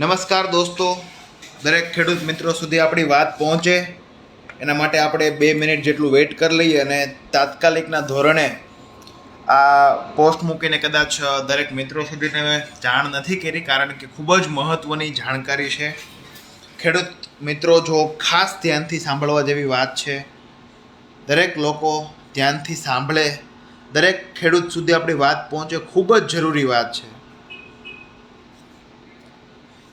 નમસ્કાર દોસ્તો. દરેક ખેડૂત મિત્રો સુધી આપણી વાત પહોંચે. એના માટે આપણે બે મિનિટ જેટલું વેઇટ કરી લઈએ અને તાત્કાલિકના ધોરણે આ પોસ્ટ મૂકીને કદાચ દરેક મિત્રો સુધી મેં જાણ નથી કરી, કારણ કે ખૂબ જ મહત્ત્વની જાણકારી છે. ખેડૂત મિત્રો જો ખાસ ધ્યાનથી સાંભળવા જેવી વાત છે, દરેક લોકો ધ્યાનથી સાંભળે. દરેક ખેડૂત સુધી આપણી વાત પહોંચે, ખૂબ જ જરૂરી વાત છે.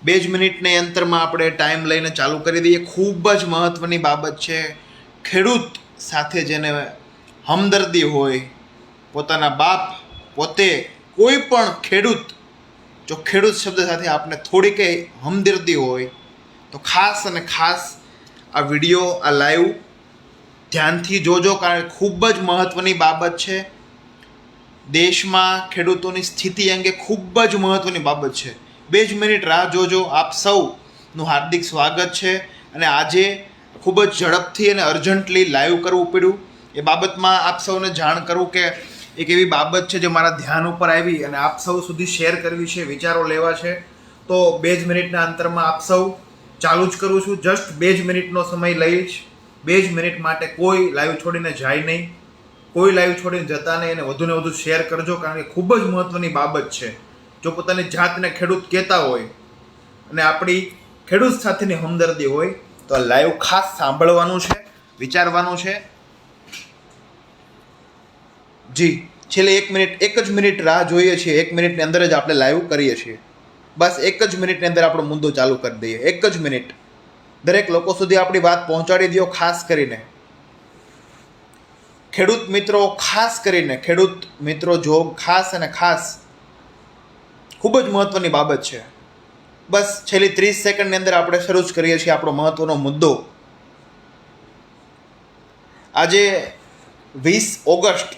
બે જ મિનિટની અંતરમાં આપણે ટાઈમ લઈને ચાલુ કરી દઈએ. ખૂબ જ મહત્ત્વની બાબત છે, ખેડૂત સાથે જેને હમદર્દી હોય, પોતાના બાપ પોતે કોઈ પણ ખેડૂત, જો ખેડૂત શબ્દ સાથે આપણે થોડીક હમદર્દી હોય, તો ખાસ અને ખાસ આ વીડિયો, આ લાઈવ ધ્યાનથી જોજો કારણ ખૂબ જ મહત્ત્વની બાબત છે. દેશમાં ખેડૂતોની સ્થિતિ અંગે ખૂબ જ મહત્ત્વની બાબત છે. બે જ મિનિટ રાહ જોજો. આપ સૌનું હાર્દિક સ્વાગત છે અને આજે ખૂબ જ ઝડપથી અને અર્જન્ટલી લાઈવ કરવું પડ્યું. એ બાબતમાં આપ સૌને જાણ કરું કે એક એવી બાબત છે જે મારા ધ્યાન ઉપર આવી અને આપ સૌ સુધી શેર કરવી છે, વિચારો લેવા છે. તો બે જ મિનિટના અંતરમાં આપ સૌ ચાલુ જ કરું છું. જસ્ટ બે જ મિનિટનો સમય લઈશ બે જ મિનિટ માટે કોઈ લાઈવ છોડીને જાય નહીં. કોઈ લાઈવ છોડીને જતા નહીં અને વધુને વધુ શેર કરજો, કારણ કે ખૂબ જ મહત્ત્વની બાબત છે. જો પોતાની જાતને ખેડૂત કહેતા હોય અને આપણી ખેડૂત સાથેની હમદર્દી હોય, તો આ લાઈવ ખાસ સાંભળવાનું છે, વિચારવાનું છે. જી, છેલ્લે એક મિનિટ, એક જ મિનિટ રાહ જોઈએ છીએ. એક મિનિટની અંદર જ આપણે લાઈવ કરીએ છીએ. બસ એક જ મિનિટની અંદર આપણો મુદ્દો ચાલુ કરી દઈએ. એક જ મિનિટ. દરેક લોકો સુધી આપણી વાત પહોંચાડી દો ખાસ કરીને. ખેડૂત મિત્રો, ખાસ કરીને ખેડૂત મિત્રો જો ખાસ અને ખાસ ખૂબ જ મહત્ત્વની બાબત છે. બસ છેલ્લી ત્રીસ સેકન્ડની અંદર આપણે શરૂ જ કરીએ છીએ આપણો મહત્ત્વનો મુદ્દો. આજે વીસ ઓગસ્ટ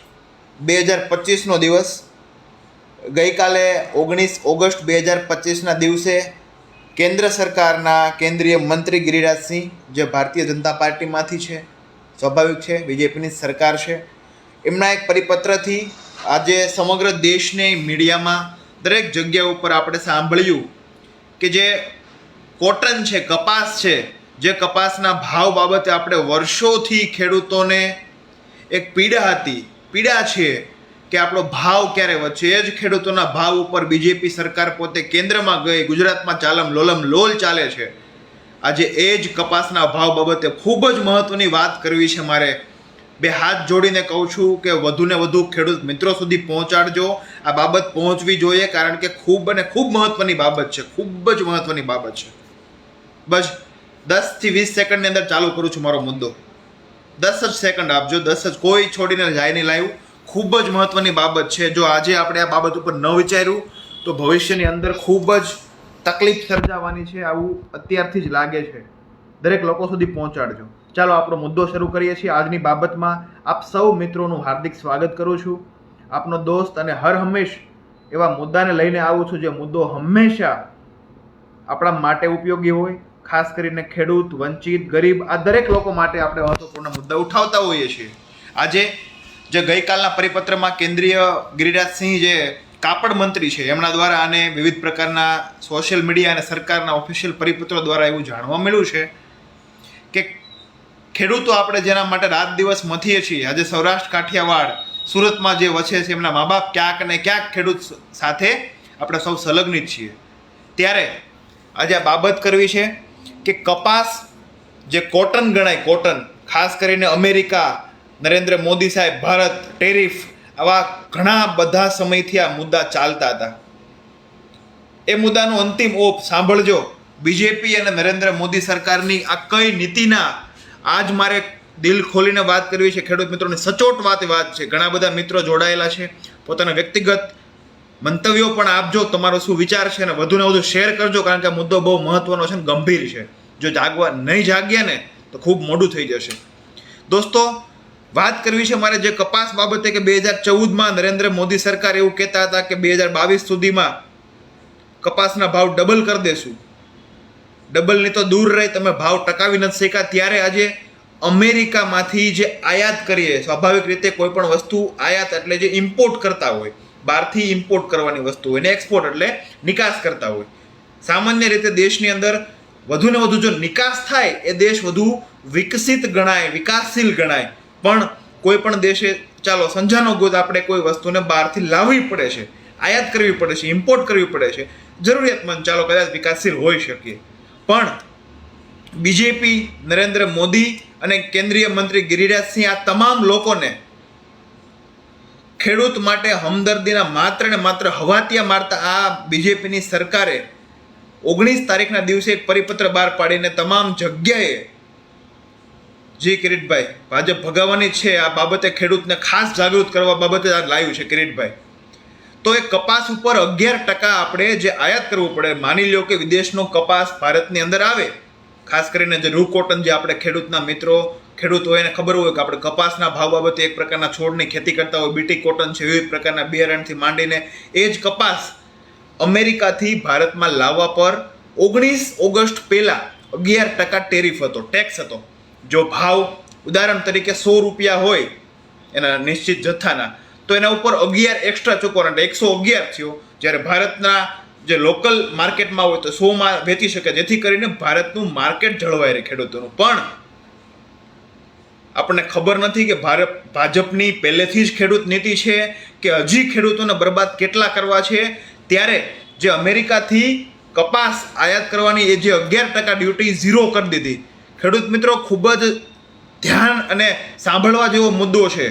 બે હજાર પચીસનો દિવસ. ગઈકાલે ઓગણીસ ઓગસ્ટ બે હજાર પચીસના દિવસે કેન્દ્ર સરકારના કેન્દ્રીય મંત્રી ગિરિરાજસિંહ જે ભારતીય જનતા પાર્ટીમાંથી છે, સ્વાભાવિક છે, બીજેપીની સરકાર છે, એમના એક પરિપત્રથી આજે સમગ્ર દેશને મીડિયામાં દરેક જગ્યા ઉપર આપણે સાંભળ્યું કે જે કોટન છે, કપાસ છે, જે કપાસના ભાવ બાબતે આપણે વર્ષોથી ખેડૂતોને એક પીડા હતી. પીડા છે કે આપણો ભાવ ક્યારે વધશે? એ જ ખેડૂતોના ભાવ ઉપર બીજેપી સરકાર પોતે કેન્દ્રમાં ગઈ, ગુજરાતમાં ચાલમ લોલમ લોલ ચાલે છે. આજે એ જ કપાસના ભાવ બાબતે ખૂબ જ મહત્ત્વની વાત કરવી છે મારે. બે હાથ જોડીને કહું છું કે વધુને વધુ ખેડૂત મિત્રો સુધી પહોંચાડજો. આ બાબત પહોંચવી જોઈએ કારણ કે ખૂબ અને ખૂબ મહત્ત્વની બાબત છે. ખૂબ જ મહત્ત્વની બાબત છે. બસ દસથી વીસ સેકન્ડની અંદર ચાલુ કરું છું મારો મુદ્દો. દસ જ સેકન્ડ આપજો. દસ જ કોઈ છોડીને જાય નહીં લાવ્યું ખૂબ જ મહત્ત્વની બાબત છે. જો આજે આપણે આ બાબત ઉપર ન વિચાર્યું, તો ભવિષ્યની અંદર ખૂબ જ તકલીફ સર્જાવાની છે. આવું અત્યારથી જ લાગે છે. દરેક લોકો સુધી પહોંચાડજો. ચાલો આપણો મુદ્દો શરૂ કરીએ છીએ આજની બાબતમાં. આપ સૌ મિત્રોનું હાર્દિક સ્વાગત કરું છું. આપનો દોસ્ત અને હર હંમેશ એવા મુદ્દાને લઈને આવું છું જે મુદ્દો હંમેશા આપણા માટે ઉપયોગી હોય. ખાસ કરીને ખેડૂત, વંચિત, ગરીબ, આ દરેક લોકો માટે આપણે મહત્વપૂર્ણ મુદ્દા ઉઠાવતા હોઈએ છીએ. આજે જે ગઈકાલના પરિપત્રમાં કેન્દ્રીય ગિરિરાજસિંહ જે કાપડ મંત્રી છે, એમના દ્વારા આને વિવિધ પ્રકારના સોશિયલ મીડિયા અને સરકારના ઓફિશિયલ પરિપત્રો દ્વારા એવું જાણવા મળ્યું છે. કે ખેડૂતો આપણે જેના માટે રાત દિવસ મથીએ છીએ, આજે સૌરાષ્ટ્ર કાઠિયાવાડ, સુરતમાં જે વસે છે, એમના મા બાપ ક્યાંક ને ક્યાંક ખેડૂત સાથે આપણે સૌ સંલગ્નિત છીએ. ત્યારે આજે આ બાબત કરવી છે કે કપાસ જે કોટન ગણાય, કોટન, ખાસ કરીને અમેરિકા, નરેન્દ્ર મોદી સાહેબ, ભારત, ટેરિફ, આવા ઘણા બધા સમયથી આ મુદ્દા ચાલતા હતા. એ મુદ્દાનો અંતિમ ઓપ સાંભળજો. બીજેપી અને નરેન્દ્ર મોદી સરકારની આ કઈ નીતિના આજ મારે દિલ ખોલીને વાત કરવી છે. ખેડૂત મિત્રોની સચોટ વાત વાત છે. ઘણા બધા મિત્રો જોડાયેલા છે. પોતાના વ્યક્તિગત મંતવ્યો પણ આપજો તમારો શું વિચાર છે અને વધુને વધુ શેર કરજો, કારણ કે આ મુદ્દો બહુ મહત્વનો છે અને ગંભીર છે. જો જાગવા નહીં જાગ્યા ને તો ખૂબ મોડું થઈ જશે. દોસ્તો, વાત કરવી છે મારે જે કપાસ બાબતે કે બે હજાર ચૌદમાં નરેન્દ્ર મોદી સરકાર એવું કહેતા હતા કે બે હજાર બાવીસ સુધીમાં કપાસના ભાવ ડબલ કરી દેશું. ડબલની તો દૂર રહી, તમે ભાવ ટકાવી નથી શક્યા. ત્યારે આજે અમેરિકામાંથી જે આયાત કરીએ, સ્વાભાવિક રીતે કોઈ પણ વસ્તુ આયાત એટલે જે ઇમ્પોર્ટ કરતા હોય, બહારથી ઇમ્પોર્ટ કરવાની વસ્તુ હોય ને એક્સપોર્ટ એટલે નિકાસ કરતા હોય. સામાન્ય રીતે દેશની અંદર વધુ ને વધુ જો નિકાસ થાય, એ દેશ વધુ વિકસિત ગણાય, વિકાસશીલ ગણાય. પણ કોઈ પણ દેશે, ચાલો, સંજાનો ગોદ આપણે કોઈ વસ્તુને બહારથી લાવવી પડે છે, આયાત કરવી પડે છે ઇમ્પોર્ટ કરવી પડે છે. જરૂરિયાતમંદ ચાલો કદાચ વિકાસશીલ હોઈ શકીએ. પણ બીજેપી નરેન્દ્ર મોદી અને કેન્દ્રીય મંત્રી ગિરિરાજસિંહ આ તમામ લોકોને ખેડૂત માટે હમદર્દીના માત્ર ને માત્ર હવાતિયા મારતા આ બીજેપીની સરકારે ઓગણીસ તારીખના દિવસે એક પરિપત્ર બહાર પાડીને તમામ જગ્યાએ જી કિરીટભાઈ, ભાજપ ભગાવાની છે. આ બાબતે ખેડૂતને ખાસ જાગૃત કરવા બાબતે આ લાવ્યું છે કિરીટભાઈ. તો એ કપાસ ઉપર અગિયાર ટકા આપણે જે આયાત કરવું પડે, માની લો કે વિદેશનો કપાસ ભારતની અંદર આવે, ખાસ કરીને જે રૂ કોટન જે આપણે ખેડૂતના મિત્રો, ખેડૂત હોય એને ખબર હોય કે આપણે કપાસના ભાવ બાબતે એક પ્રકારના છોડની ખેતી કરતા હોય, બીટી કોટન છે વિવિધ પ્રકારના બિયારણથી માંડીને એ જ કપાસ અમેરિકાથી ભારતમાં લાવવા પર ઓગણીસ ઓગસ્ટ પહેલાં અગિયાર ટકા ટેરિફ હતો ટેક્સ હતો. જો ભાવ ઉદાહરણ તરીકે સો રૂપિયા હોય, એના નિશ્ચિત જથ્થાના તો એના ઉપર અગિયાર એક્સ્ટ્રા ચૂકવવાના એટલે એકસો અગિયાર થયો. જ્યારે ભારતના જે લોકલ માર્કેટમાં હોય તો સોમાં વેચી શકે જેથી કરીને ભારતનું માર્કેટ જળવાય રહે ખેડૂતોનું. પણ આપણને ખબર નથી કે ભારત, ભાજપની પહેલેથી જ ખેડૂત નીતિ છે કે હજી ખેડૂતોને બરબાદ કેટલા કરવા છે? ત્યારે જે અમેરિકાથી કપાસ આયાત કરવાની એ જે અગિયાર ટકા ડ્યુટી ઝીરો કરી દીધી. ખેડૂત મિત્રો, ખૂબ જ ધ્યાન અને સાંભળવા જેવો મુદ્દો છે.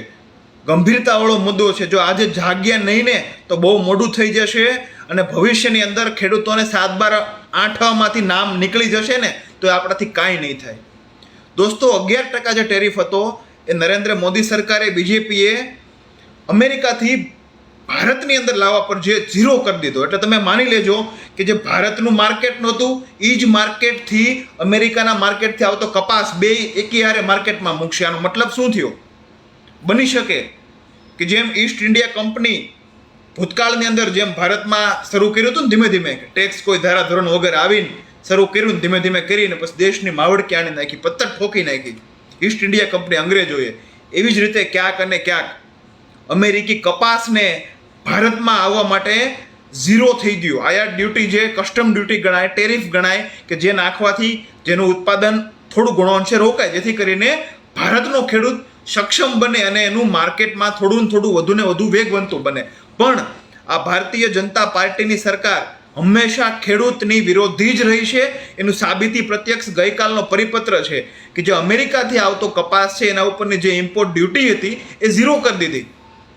ગંભીરતાવાળો મુદ્દો છે. જો આજે જાગ્યા નહીં ને તો બહુ મોડું થઈ જશે અને ભવિષ્યની અંદર ખેડૂતોને સાત બાર આઠમાંથી નામ નીકળી જશે ને તો એ આપણાથી કાંઈ નહીં થાય. દોસ્તો, અગિયાર ટકા જે ટેરિફ હતો એ નરેન્દ્ર મોદી સરકારે બીજેપીએ અમેરિકાથી ભારતની અંદર લાવવા પર જે ઝીરો કરી દીધો. એટલે તમે માની લેજો કે જે ભારતનું માર્કેટ નહોતું એ જ માર્કેટથી અમેરિકાના માર્કેટથી આવતો કપાસ બે એકી હારે માર્કેટમાં મૂકશે. આનો મતલબ શું થયો? બની શકે. કે જેમ ઈસ્ટ ઇન્ડિયા કંપની ભૂતકાળની અંદર જેમ ભારતમાં શરૂ કર્યું હતું ને ધીમે ધીમે ટેક્સ કોઈ ધારા ધોરણ વગર આવીને શરૂ કર્યું ને ધીમે ધીમે કરીને પછી દેશની માવડ ક્યાંની નાખી પત્તર ઠોકી નાખી. ઈસ્ટ ઇન્ડિયા કંપની અંગ્રેજોએ એવી જ રીતે ક્યાંક અને ક્યાંક અમેરિકી કપાસને ભારતમાં આવવા માટે ઝીરો થઈ ગયું. આયાત ડ્યુટી જે કસ્ટમ ડ્યુટી ગણાય ટેરિફ ગણાય કે જે નાખવાથી જેનું ઉત્પાદન થોડું ઘણો અંશે રોકાય. જેથી કરીને ભારતનો ખેડૂત સક્ષમ બને અને એનું માર્કેટમાં થોડું થોડું વધુ ને વધુ વેગવંતું બને. પણ આ ભારતીય જનતા પાર્ટીની સરકાર હંમેશા ખેડૂતની વિરોધી જ રહી છે. એનું સાબિતી પ્રત્યક્ષ ગઈકાલનો પરિપત્ર છે કે જે અમેરિકાથી આવતો કપાસ છે, એના ઉપરની જે ઇમ્પોર્ટ ડ્યુટી હતી, એ ઝીરો કરી દીધી.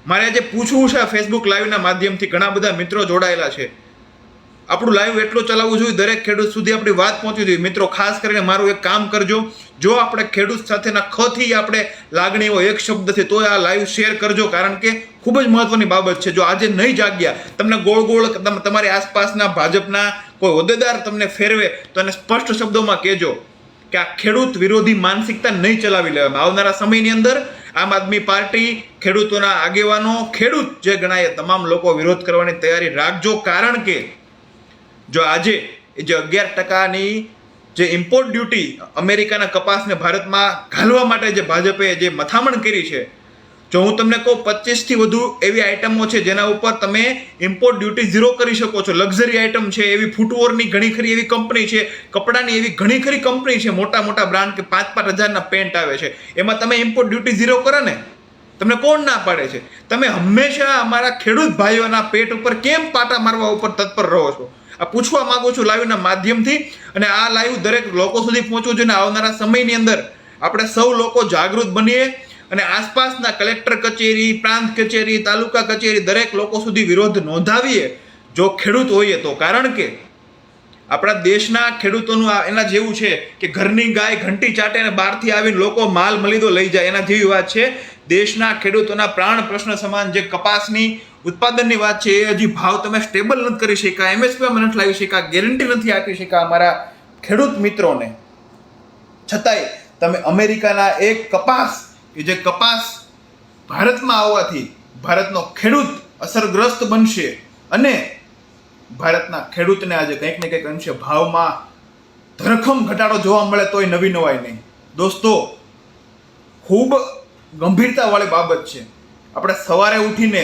મારે આજે પૂછવું છે ફેસબુક લાઈવના માધ્યમથી ઘણા બધા મિત્રો જોડાયેલા છે. આપણું લાઈવ એટલું ચલાવવું જોઈએ, દરેક ખેડૂત સુધી આપણી વાત પહોંચવી જોઈએ. મિત્રો, ખાસ કરીને મારું એક કામ કરજો. જો આપણે ખેડૂત સાથેના ખથી આપણે લાગણીઓ એક શબ્દથી તો આ લાઈવ શેર કરજો, કારણ કે ખૂબ જ મહત્વની બાબત છે. જો આજે નહીં જાગ્યા, તમને ગોળ ગોળ તમ- તમારી આસપાસના ભાજપના કોઈ હોદ્દેદાર તમને ફેરવે, તો એને સ્પષ્ટ શબ્દોમાં કહેજો કે આ ખેડૂત વિરોધી માનસિકતા નહીં ચલાવી લેવામાં. આવનારા સમયની અંદર આમ આદમી પાર્ટી ખેડૂતોના આગેવાનો, ખેડૂત જે ગણાય તમામ લોકો વિરોધ કરવાની તૈયારી રાખજો, કારણ કે જો આજે જે અગિયાર ટકાની જે ઇમ્પોર્ટ ડ્યુટી અમેરિકાના કપાસને ભારતમાં ઘાલવા માટે જે ભાજપે જે મથામણ કરી છે, જો હું તમને કહું પચીસથી વધુ એવી આઇટમો છે જેના ઉપર તમે ઇમ્પોર્ટ ડ્યુટી ઝીરો કરી શકો છો. લક્ઝરી આઇટમ છે, એવી ફૂટવોરની ઘણી ખરી એવી કંપની છે, કપડાની એવી ઘણી ખરી કંપની છે, મોટા મોટા બ્રાન્ડ કે પાંચ પાંચ હજારના પેન્ટ આવે છે. એમાં તમે ઇમ્પોર્ટ ડ્યુટી ઝીરો કરો ને, તમને કોણ ના પાડે છે? તમે હંમેશા અમારા ખેડૂત ભાઈઓના પેટ ઉપર કેમ પાટા મારવા ઉપર તત્પર રહો છો? આ પૂછવા માંગુ છું લાઈવના માધ્યમથી અને આ લાઈવ દરેક લોકો સુધી પહોંચવું જોઈએ આવનારા સમયની અંદર આપણે સૌ લોકો જાગૃત બનીએ અને આસપાસના કલેક્ટર કચેરી, પ્રાંત કચેરી, તાલુકા કચેરી દરેક લોકો સુધી વિરોધ નોંધાવીએ. જો ખેડૂત હોઈએ તો કારણ કે આપણા દેશના ખેડૂતોનું એના જેવું છે કે ઘરની ગાય ઘંટી ચાટે અને બહારથી આવીને લોકો માલ મલીદો લઈ જાય એના જેવી વાત છે. દેશના ખેડૂતોના પ્રાણ પ્રશ્ન સમાન જે કપાસની ઉત્પાદનની વાત છે, એ હજી ભાવ તમે સ્ટેબલ નથી કરી શક્યા અમે નથી લાવી શક્યા ગેરંટી નથી આપી શક્યા અમારા ખેડૂત મિત્રોને. છતાંય તમે અમેરિકાના એક કપાસ કે જે કપાસ ભારતમાં આવવાથી ભારતનો ખેડૂત અસરગ્રસ્ત બનશે અને ભારતના ખેડૂતને આજે કંઈક ને કંઈક અંશે ભાવમાં ધરખમ ઘટાડો જોવા મળે તોય નવી નવાય નહીં. દોસ્તો, ખૂબ ગંભીરતાવાળી બાબત છે. આપણે સવારે ઉઠીને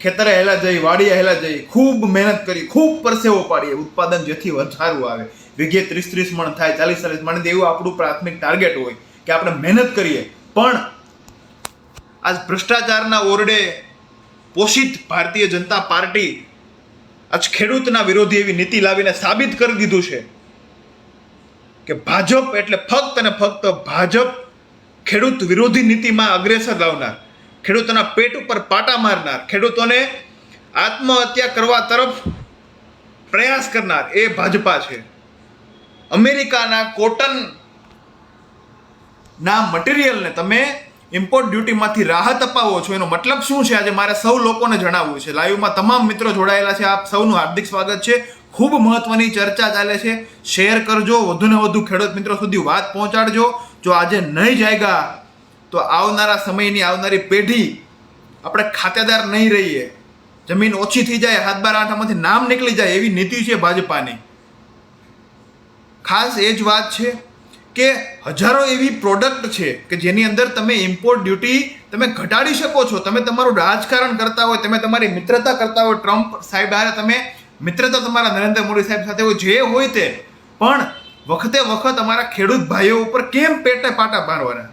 ખેતરે હેલા જઈ, વાડીએ હેલા જઈ, ખૂબ મહેનત કરી, ખૂબ પરસેવો પાડીએ. ઉત્પાદન જેથી વધારું આવે. વિઘે ત્રીસ ત્રીસ મણ થાય ચાલીસ ચાલીસ મણ એવું આપણું પ્રાથમિક ટાર્ગેટ હોય કે આપણે મહેનત કરીએ. પણ આજ ભ્રષ્ટાચારના ઓરડે પોષિત ભારતીય જનતા પાર્ટી આજ ખેડૂતના વિરોધી એવી નીતિ લાવીને સાબિત કરી દીધું છે કે ભાજપ એટલે ફક્ત અને ફક્ત ભાજપ ખેડૂત વિરોધી નીતિમાં અગ્રેસર લાવનાર. ખેડૂતોના પેટ ઉપર પાટા મારનાર, ખેડૂતોને આત્મહત્યા કરવા તરફ પ્રયાસ કરનાર એ ભાજપા છે. અમેરિકાના કોટન ના મટીરિયલને તમે ઇમ્પોર્ટ ડ્યુટીમાંથી રાહત અપાવો છો, એનો મતલબ શું છે? આજે મારે સૌ લોકોને જણાવવું છે. લાઈવમાં તમામ મિત્રો જોડાયેલા છે, આપ સૌનું હાર્દિક સ્વાગત છે. ખૂબ મહત્વની ચર્ચા ચાલે છે. શેર કરજો, વધુને વધુ ખેડૂત મિત્રો સુધી વાત પહોંચાડજો. જો આજે નહીં જાયગા તો આવનારા સમયની આવનારી પેઢી આપણે ખાતેદાર નહીં રહીએ. જમીન ઓછી થઈ જાય હાથ બાર આઠામાંથી નામ નીકળી જાય એવી નીતિ છે ભાજપાની. ખાસ એ જ વાત છે કે હજારો એવી પ્રોડક્ટ છે કે જેની અંદર તમે ઇમ્પોર્ટ ડ્યુટી તમે ઘટાડી શકો છો. તમે તમારું રાજકારણ કરતા હોય, તમે તમારી મિત્રતા કરતા હોય ટ્રમ્પ સાહેબ હારે તમે મિત્રતા તમારા નરેન્દ્ર મોદી સાહેબ સાથે હોય, જે હોય તે. પણ વખતે વખત અમારા ખેડૂત ભાઈઓ ઉપર કેમ પેટે પાટા મારવાના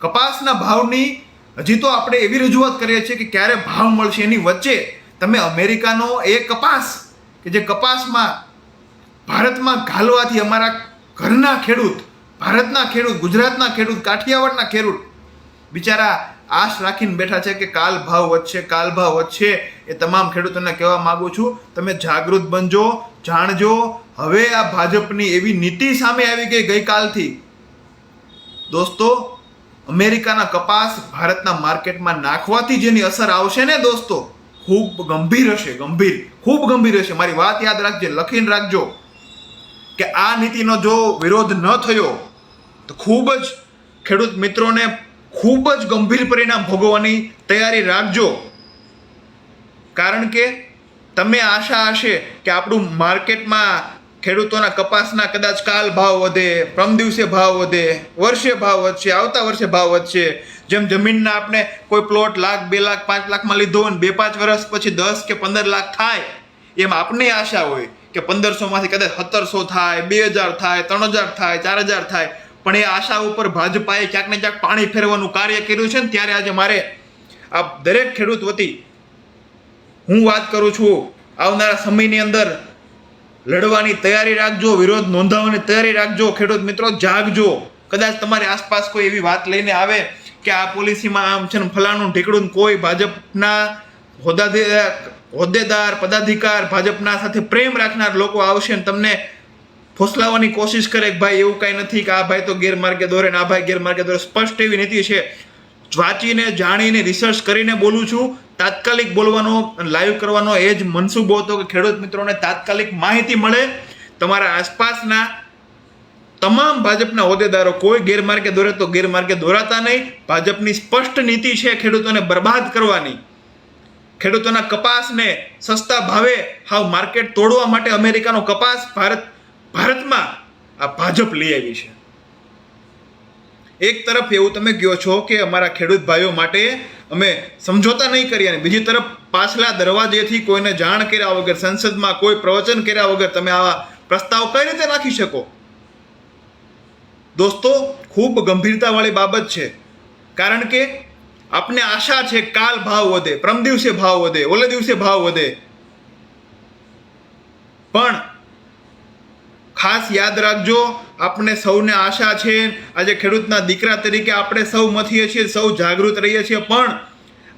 કપાસના ભાવની હજી તો આપણે એવી રજૂઆત કરીએ છીએ કે ક્યારે ભાવ મળશે એની વચ્ચે તમે અમેરિકાનો એ કપાસ કે જે કપાસમાં ભારતમાં ઘાલવાથી અમારા ઘરના ખેડૂત, ભારતના ખેડૂત, ગુજરાતના ખેડૂત, કાઠિયાવાડના ખેડૂત બિચારા આશ રાખીને બેઠા છે કે કાલ ભાવ વધશે, કાલ ભાવ વધશે એ તમામ ખેડૂતોને કહેવા માગું છું. તમે જાગૃત બનજો, જાણજો. હવે આ ભાજપની એવી નીતિ સામે આવી ગઈ ગઈકાલથી. દોસ્તો અમેરિકાના કપાસ ભારતના માર્કેટમાં નાખવાથી જેની અસર આવશે ને દોસ્તો? ખૂબ ગંભીર હશે, ગંભીર. ખૂબ ગંભીર હશે. મારી વાત યાદ રાખજે, લખીને રાખજો કે આ નીતિનો જો વિરોધ ન થયો, તો ખૂબ જ ખેડૂત મિત્રોને ખૂબ જ ગંભીર પરિણામ ભોગવવાની તૈયારી રાખજો. કારણ કે તમે આશા હશે કે આપણું માર્કેટમાં ખેડૂતોના કપાસના કદાચ કાલ ભાવ વધે, પ્રમ દિવસે ભાવ વધે, વર્ષે ભાવ વધશે, આવતા વર્ષે ભાવ વધશે. જેમ જમીનના આપણે કોઈ પ્લોટ લાખ, બે લાખ, પાંચ લાખમાં લીધો ને બે પાંચ વર્ષ પછી દસ કે પંદર લાખ થાય, એમ આપને આશા હોય કે પંદરસોમાંથી કદાચ સત્તરસો થાય, બે હજાર થાય, ત્રણ હજાર થાય, ચાર હજાર થાય. પણ એ આશા ઉપર ભાજપાએ ક્યાંક ને ક્યાંક પાણી ફેરવાનું કાર્ય કર્યું છે ને ત્યારે આજે મારે આ દરેક ખેડૂત વતી હું વાત કરું છું આવનારા સમયની અંદર લડવાની તૈયારી રાખજો, વિરોધ નોંધાવવાની તૈયારી રાખજો, ખેડૂત મિત્રો, જાગજો. કદાચ તમારી આસપાસ કોઈ એવી વાત લઈને આવે કે આ પોલિસીમાં આમ છે ને ફલાણું ઢીકડું કોઈ ભાજપના હોદ્દાધીર હોદ્દેદાર, પદાધિકાર, ભાજપના સાથે પ્રેમ રાખનાર લોકો આવશે ને તમને ફોસલાવવાની કોશિશ કરે કે ભાઈ એવું કાંઈ નથી કે આ ભાઈ તો ગેરમાર્ગે દોરે ને આ ભાઈ ગેરમાર્ગે દોરે. સ્પષ્ટ એવી નીતિ છે વાંચીને, જાણીને રિસર્ચ કરીને બોલું છું. તાત્કાલિક બોલવાનો લાઈવ કરવાનો એ જ મનસૂબો હતો કે ખેડૂત મિત્રોને તાત્કાલિક માહિતી મળે. તમારા આસપાસના તમામ ભાજપના હોદ્દેદારો કોઈ ગેરમાર્ગે દોરે તો ગેરમાર્ગે દોરાતા નહીં. ભાજપની સ્પષ્ટ નીતિ છે ખેડૂતોને બરબાદ કરવાની. ખેડૂતોના કપાસને સસ્તા ભાવે હાવ માર્કેટ તોડવા માટે અમેરિકાનો કપાસ ભારત, ભારતમાં આ ભાજપ લઈ આવી છે. એક તરફ એવું તમે કહો છો કે અમારા ખેડૂત ભાઈઓ માટે અમે સમજોતા નહીં કરીએ અને બીજી તરફ પાછલા દરવાજેથી કોઈને જાણ કર્યા વગર, સંસદમાં કોઈ પ્રવચન કર્યા વગર તમે આવા પ્રસ્તાવ કઈ રીતે નાખી શકો? દોસ્તો, ખૂબ ગંભીરતાવાળી બાબત છે. કારણ કે આપને આશા છે કાલ ભાવ વધે પ્રમ દિવસે ભાવ વધે, ઓલે દિવસે ભાવ વધે. પણ ખાસ યાદ રાખજો આપણે સૌને આશા છે. આજે ખેડૂતના દીકરા તરીકે આપણે સૌ મથીએ છીએ, સૌ જાગૃત રહીએ છીએ. પણ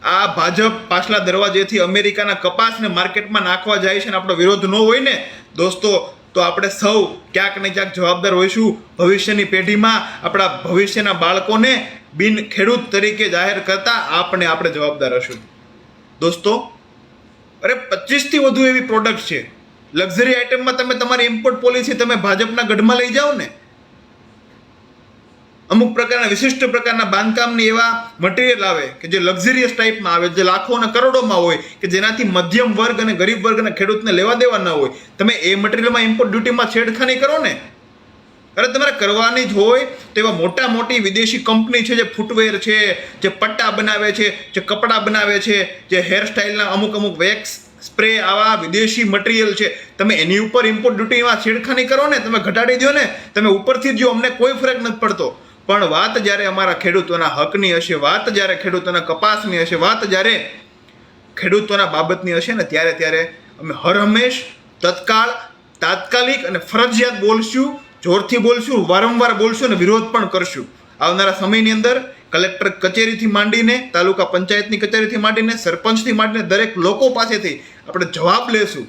આ ભાજપ પાછલા દરવાજેથી અમેરિકાના કપાસને માર્કેટમાં નાખવા જાય છે ને આપણો વિરોધ ન હોય ને, દોસ્તો, તો આપણે સૌ ક્યાંક ને ક્યાંક જવાબદાર હોઈશું. ભવિષ્યની પેઢીમાં આપણા ભવિષ્યના બાળકોને બિન ખેડૂત તરીકે જાહેર કરતા આપણે આપણે જવાબદાર હશું. દોસ્તો, અરે પચીસથી વધુ એવી પ્રોડક્ટ છે. લક્ઝરી આઇટમમાં તમે તમારી ઇમ્પોર્ટ પોલિસી તમે ભાજપના ગઢમાં લઈ જાઓ ને, અમુક પ્રકારના વિશિષ્ટ પ્રકારના બાંધકામની એવા મટીરિયલ આવે કે જે લક્ઝરિયસ ટાઈપમાં આવે, જે લાખો અને કરોડોમાં હોય, કે જેનાથી મધ્યમ વર્ગ અને ગરીબ વર્ગ અને ખેડૂતને લેવા દેવા ન હોય. તમે એ મટીરિયલમાં ઇમ્પોર્ટ ડ્યુટીમાં છેડખાની કરો ને. અરે તમારે કરવાની જ હોય તો એવા મોટા મોટી વિદેશી કંપની છે જે ફૂટવેર છે, જે પટ્ટા બનાવે છે, જે કપડાં બનાવે છે, જે હેરસ્ટાઇલના અમુક અમુક વેક્સ સ્પ્રે આવા વિદેશી મટીરિયલ છે. તમે એની ઉપર ઇમ્પોર્ટ ડ્યુટીમાં છેડખાની કરો ને, તમે ઘટાડી દો ને, તમે ઉપરથી જ અમને કોઈ ફરક નથી પડતો. પણ વાત જ્યારે અમારા ખેડૂતોના હકની હશે, વાત જ્યારે ખેડૂતોના કપાસની હશે, વાત જ્યારે ખેડૂતોના બાબતની હશે ને, ત્યારે ત્યારે અમે હર હંમેશ તત્કાળ, તાત્કાલિક અને ફરજિયાત બોલશું, જોરથી બોલશું, વારંવાર બોલશું અને વિરોધ પણ કરશું. આવનારા સમયની અંદર કલેક્ટર કચેરીથી માંડીને, તાલુકા પંચાયતની કચેરીથી માંડીને, સરપંચથી માંડીને દરેક લોકો પાસેથી આપણે જવાબ લેશું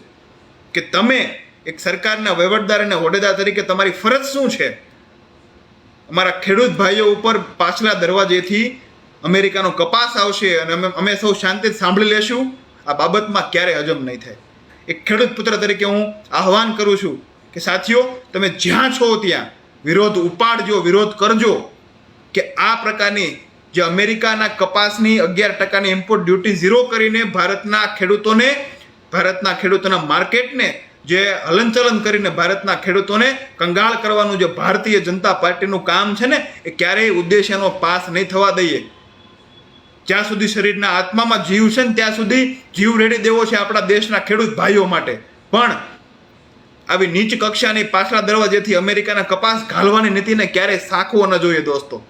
કે તમે એક સરકારના વહીવટદાર અને હોદ્દેદાર તરીકે તમારી ફરજ શું છે? અમારા ખેડૂત ભાઈઓ ઉપર પાછલા દરવાજેથી અમેરિકાનો કપાસ આવશે અને અમે અમે સૌ શાંતિ સાંભળી લેશું. આ બાબતમાં ક્યારે હજમ નહીં થાય. એક ખેડૂત પુત્ર તરીકે હું આહવાન કરું છું કે સાથીઓ, તમે જ્યાં છો ત્યાં વિરોધ ઉપાડજો, વિરોધ કરજો. કે આ પ્રકારની જે અમેરિકાના કપાસની અગિયાર ટકાની ઇમ્પોર્ટ ડ્યુટી ઝીરો કરીને ભારતના ખેડૂતોને, ભારતના ખેડૂતોના માર્કેટને જે હલનચલન કરીને ભારતના ખેડૂતોને કંગાળ કરવાનું જે ભારતીય જનતા પાર્ટીનું કામ છે ને, એ ક્યારેય ઉદ્દેશ્યનો પાસ નહીં થવા દઈએ. જ્યાં સુધી શરીરના આત્મામાં જીવ છે ને, ત્યાં સુધી જીવ રેડી દેવો છે આપણા દેશના ખેડૂત ભાઈઓ માટે. પણ આવી નીચ કક્ષાની પાછલા દરવાજેથી અમેરિકાના કપાસ ઘાલવાની નીતિને ક્યારેય સાખવો ન જોઈએ દોસ્તો.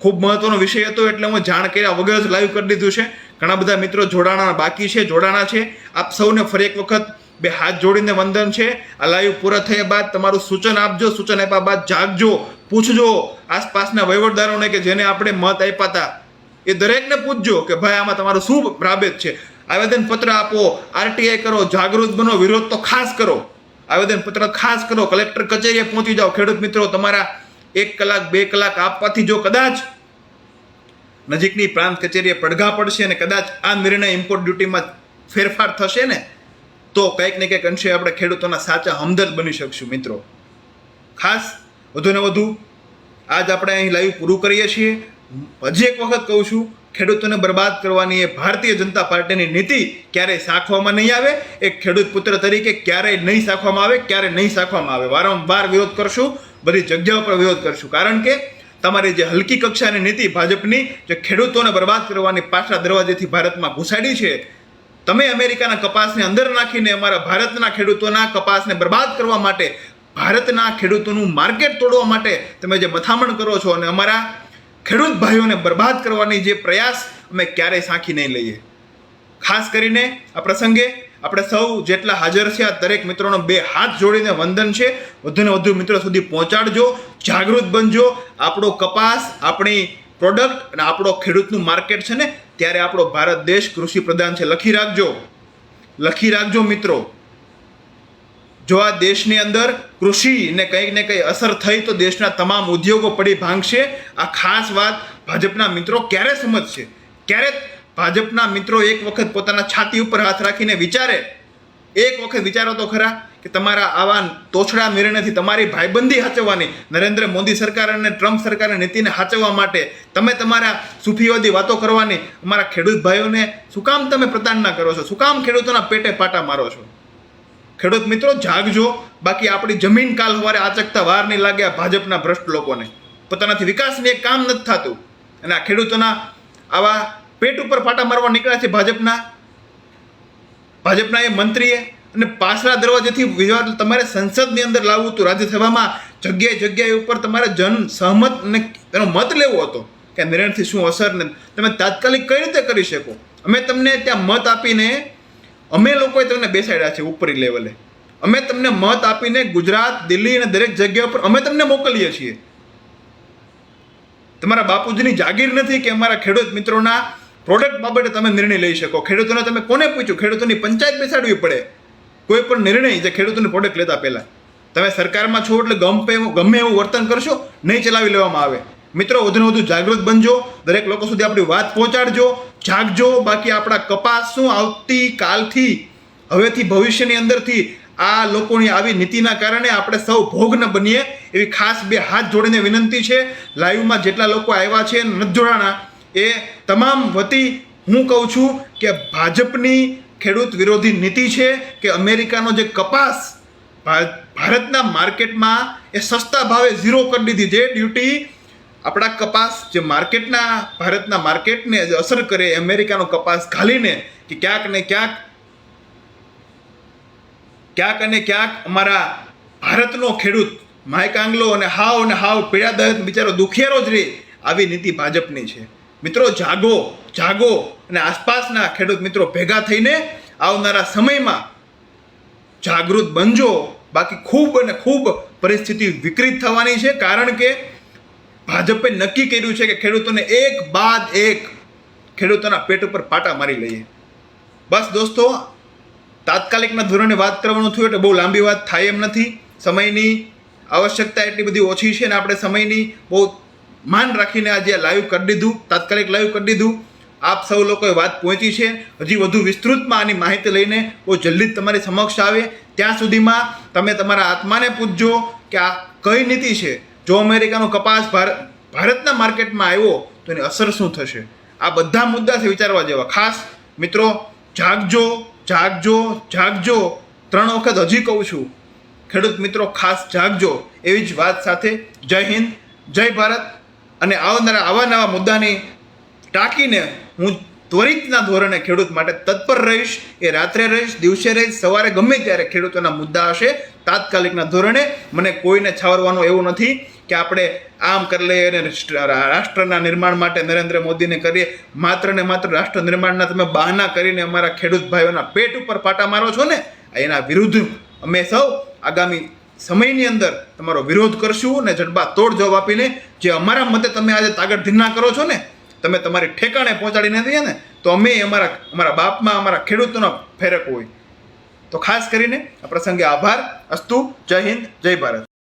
ખૂબ મહત્વનો વિષય હતો એટલે હું જાણ કર્યા વગર જ લાઈવ કરી દીધું છે. ઘણા બધા મિત્રો જોડાણા બાકી છે, જોડાણા છે. આપ સૌને ફરી એક વખત બે હાથ જોડીને વંદન છે. આ લાઈવ પૂરા થયા બાદ તમારું સૂચન આપજો, સૂચન આપ્યા બાદ જાગજો, પૂછજો આસપાસના વહીવટદારોને કે જેને આપણે મત આપ્યા હતા. એ દરેકને પૂછજો કે ભાઈ આમાં તમારું શું રાબેત છે? આવેદન પત્ર આપો આરટીઆઈ કરો, જાગૃત બનો, વિરોધ તો ખાસ કરો. આવેદન પત્ર ખાસ કરો, કલેક્ટર કચેરીએ પહોંચી જાઓ. ખેડૂત મિત્રો, તમારા એક કલાક, બે કલાક આપવાથી જો કદાચ નજીકની પ્રાંત કચેરીએ પડઘા પડશે અને કદાચ આ નિર્ણય ઇમ્પોર્ટ ડ્યુટીમાં ફેરફાર થશે ને, તો કંઈક ને કંઈક અંશે આપણે ખેડૂતોના સાચા હમદર્દ બની શકશું મિત્રો. ખાસ વધુ ને વધુ આજ આપણે અહીં લાઈવ પૂરું કરીએ છીએ. હજી એક વખત કહું છું, ખેડૂતોને બરબાદ કરવાની એ ભારતીય જનતા પાર્ટીની નીતિ ક્યારેય સાખવામાં નહીં આવે, એક ખેડૂત પુત્ર તરીકે ક્યારેય નહીં સાખવામાં આવે, ક્યારેય નહીં સાખવામાં આવે. વારંવાર વિરોધ કરશું. બધી જગ્યાઓ પર વિરોધ કરશું. કારણ કે તમારી જે હલકી કક્ષાની નીતિ ભાજપની જે ખેડૂતોને બરબાદ કરવાની પાછલા દરવાજેથી ભારતમાં ઘુસાડી છે, તમે અમેરિકાના કપાસને અંદર નાખીને અમારા ભારતના ખેડૂતોના કપાસને બરબાદ કરવા માટે ભારતના ખેડૂતોનું માર્કેટ તોડવા માટે તમે જે મથામણ કરો છો અને અમારા ખેડૂત ભાઈઓને બરબાદ કરવાની જે પ્રયાસ અમે ક્યારેય સાંખી નહીં લઈએ. ખાસ કરીને આ પ્રસંગે આપણે સૌ જેટલા હાજર છે આ દરેક મિત્રોનો બે હાથ જોડીને વંદન છે. વધુને વધુ મિત્રો સુધી પહોંચાડજો, જાગૃત બનજો. આપણો કપાસ, આપણી પ્રોડક્ટ અને આપણો ખેડૂતનું માર્કેટ છે ને, ત્યારે આપણો ભારત દેશ કૃષિ પ્રધાન છે. લખી રાખજો. લખી રાખજો મિત્રો. જો આ દેશની અંદર કૃષિને કંઈક ને કંઈ અસર થઈ તો દેશના તમામ ઉદ્યોગો પડી ભાંગશે. આ ખાસ વાત ભાજપના મિત્રો ક્યારે સમજશે? ક્યારે ભાજપના મિત્રો એક વખત પોતાના છાતી ઉપર હાથ રાખીને વિચારે, એક વખત વિચારો તો ખરા કે તમારા આવા તોછડા નિર્ણયથી તમારી ભાઈબંધી હાચવવાની નરેન્દ્ર મોદી સરકાર અને ટ્રમ્પ સરકારની નીતિને હાચવવા માટે તમે તમારા સુફીવાદી વાતો કરવાની અમારા ખેડૂત ભાઈઓને શું કામ તમે પ્રતાડના કરો છો? શું કામ ખેડૂતોના પેટે પાટા મારો છો? ખેડૂત મિત્રો, જાગજો. બાકી આપણી જમીન કાલ સવારે આચકતા વાર નહીં લાગે આ ભાજપના ભ્રષ્ટ લોકોને. પોતાનાથી વિકાસની એક કામ નથી થતું. અને આ ખેડૂતોના આવા પેટ ઉપર પાટા મારવા નીકળ્યા છે ભાજપના. ભાજપના એ મંત્રીએ અને પાછલા દરવાજેથી વિવાદ તમારે સંસદની અંદર લાવવું હતું રાજ્યસભામાં. જગ્યાએ જગ્યાએ ઉપર તમારે જન સહમત અને એનો મત લેવો હતો કે નિર્ણયથી શું અસર ને તમે તાત્કાલિક કઈ રીતે કરી શકો? અમે તમને ત્યાં મત આપીને અમે લોકોએ તમને બેસાડ્યા છે ઉપરી લેવલે. અમે તમને મત આપીને ગુજરાત, દિલ્હી અને દરેક જગ્યા પર અમે તમને મોકલીએ છીએ. તમારા બાપુજીની જાગીર નથી કે અમારા ખેડૂત મિત્રોના પ્રોડક્ટ બાબતે તમે નિર્ણય લઈ શકો. ખેડૂતોને તમે કોને પૂછ્યું? ખેડૂતોની પંચાયત બેસાડવી પડે. કોઈ પણ નિર્ણય જે ખેડૂતોની પ્રોડક્ટ લેતા પહેલા. તમે સરકારમાં છો એટલે ગમે ગમે એવું વર્તન કરશો, નહીં ચલાવી લેવામાં આવે. મિત્રો, વધુને વધુ જાગૃત બનજો. દરેક લોકો સુધી આપણી વાત પહોંચાડજો. જાગજો. બાકી આપણા કપાસ શું આવતી કાલથી, હવેથી ભવિષ્યની અંદરથી આ લોકોની આવી નીતિના કારણે આપણે સૌ ભોગ ન બનીએ. એવી ખાસ બે હાથ જોડીને વિનંતી છે. લાઈવમાં જેટલા લોકો આવ્યા છે, નથી જોડાણા. એ તમામ વતી હું કહું છું કે ભાજપની ખેડૂત વિરોધી નીતિ છે કે અમેરિકાનો જે કપાસ ભારતના માર્કેટમાં એ સસ્તા ભાવે ઝીરો કરી દીધી. જે ડ્યુટી આપણા કપાસ જે માર્કેટના, ભારતના માર્કેટને જે અસર કરે અમેરિકાનો કપાસ ઘાલીને કે ક્યાંક ને ક્યાંક ક્યાંક અને ક્યાંક અમારા ભારતનો ખેડૂત માયકાંગલો અને હાવ અને હાવ પીડાદાયક બિચારો દુખિયારો જ રહે આવી નીતિ ભાજપની છે. મિત્રો, જાગો જાગો અને આસપાસના ખેડૂત મિત્રો ભેગા થઈને આવનારા સમયમાં જાગૃત બનજો. બાકી ખૂબ અને ખૂબ પરિસ્થિતિ વિકૃત થવાની છે, કારણ કે ભાજપે નક્કી કર્યું છે કે ખેડૂતોને એક બાદ એક ખેડૂતોના પેટ ઉપર પાટા મારી લઈએ. બસ દોસ્તો, તાત્કાલિકના ધોરણે વાત કરવાનું થયું એટલે બહુ લાંબી વાત થાય એમ નથી. સમયની આવશ્યકતા એટલી બધી ઓછી છે ને આપણે સમયની બહુ માન રાખીને આજે લાઈવ કરી દીધું, તાત્કાલિક લાઈવ કરી દીધું. આપ સૌ લોકોએ વાત પહોંચી છે. હજી વધુ વિસ્તૃતમાં આની માહિતી લઈને બહુ જલ્દી તમારી સમક્ષ આવે. ત્યાં સુધીમાં તમે તમારા આત્માને પૂછજો કે આ કઈ નીતિ છે? જો અમેરિકાનો કપાસ ભારત ભારતના માર્કેટમાં આવ્યો, તો એની અસર શું થશે? આ બધા મુદ્દા છે વિચારવા જેવા. ખાસ મિત્રો, જાગજો જાગજો જાગજો. ત્રણ વખત હજી કહું છું. ખેડૂત મિત્રો, ખાસ જાગજો. એવી જ વાત સાથે. જય હિન્દ, જય ભારત. અને આવનારા આવા નવા મુદ્દાની ટાંકીને હું ત્વરિતના ધોરણે ખેડૂત માટે તત્પર રહીશ, એ રાત્રે રહીશ, દિવસે રહીશ, સવારે ગમે ત્યારે ખેડૂતોના મુદ્દા હશે, તાત્કાલિકના ધોરણે મને કોઈને છાવરવાનું એવું નથી કે આપણે આમ કરી લઈએ અને રાષ્ટ્રના નિર્માણ માટે નરેન્દ્ર મોદીને કરીએ. માત્ર ને માત્ર રાષ્ટ્ર નિર્માણના તમે બહાના કરીને અમારા ખેડૂત ભાઈઓના પેટ ઉપર પાટા મારો છો ને, એના વિરુદ્ધ અમે સૌ આગામી સમયની અંદર તમારો વિરોધ કરશું અને જડબા તોડ જવાબ આપીને જે અમારા મતે તમે આજે તાગડ ધીના કરો છો ને, તમે તમારી ઠેકાણે પહોંચાડી નથી ને તો અમે અમારા અમારા બાપમાં, અમારા ખેડૂતોનો ફેરક હોય. તો ખાસ કરીને આ પ્રસંગે આભાર. અસ્તુ, જય હિન્દ, જય ભારત.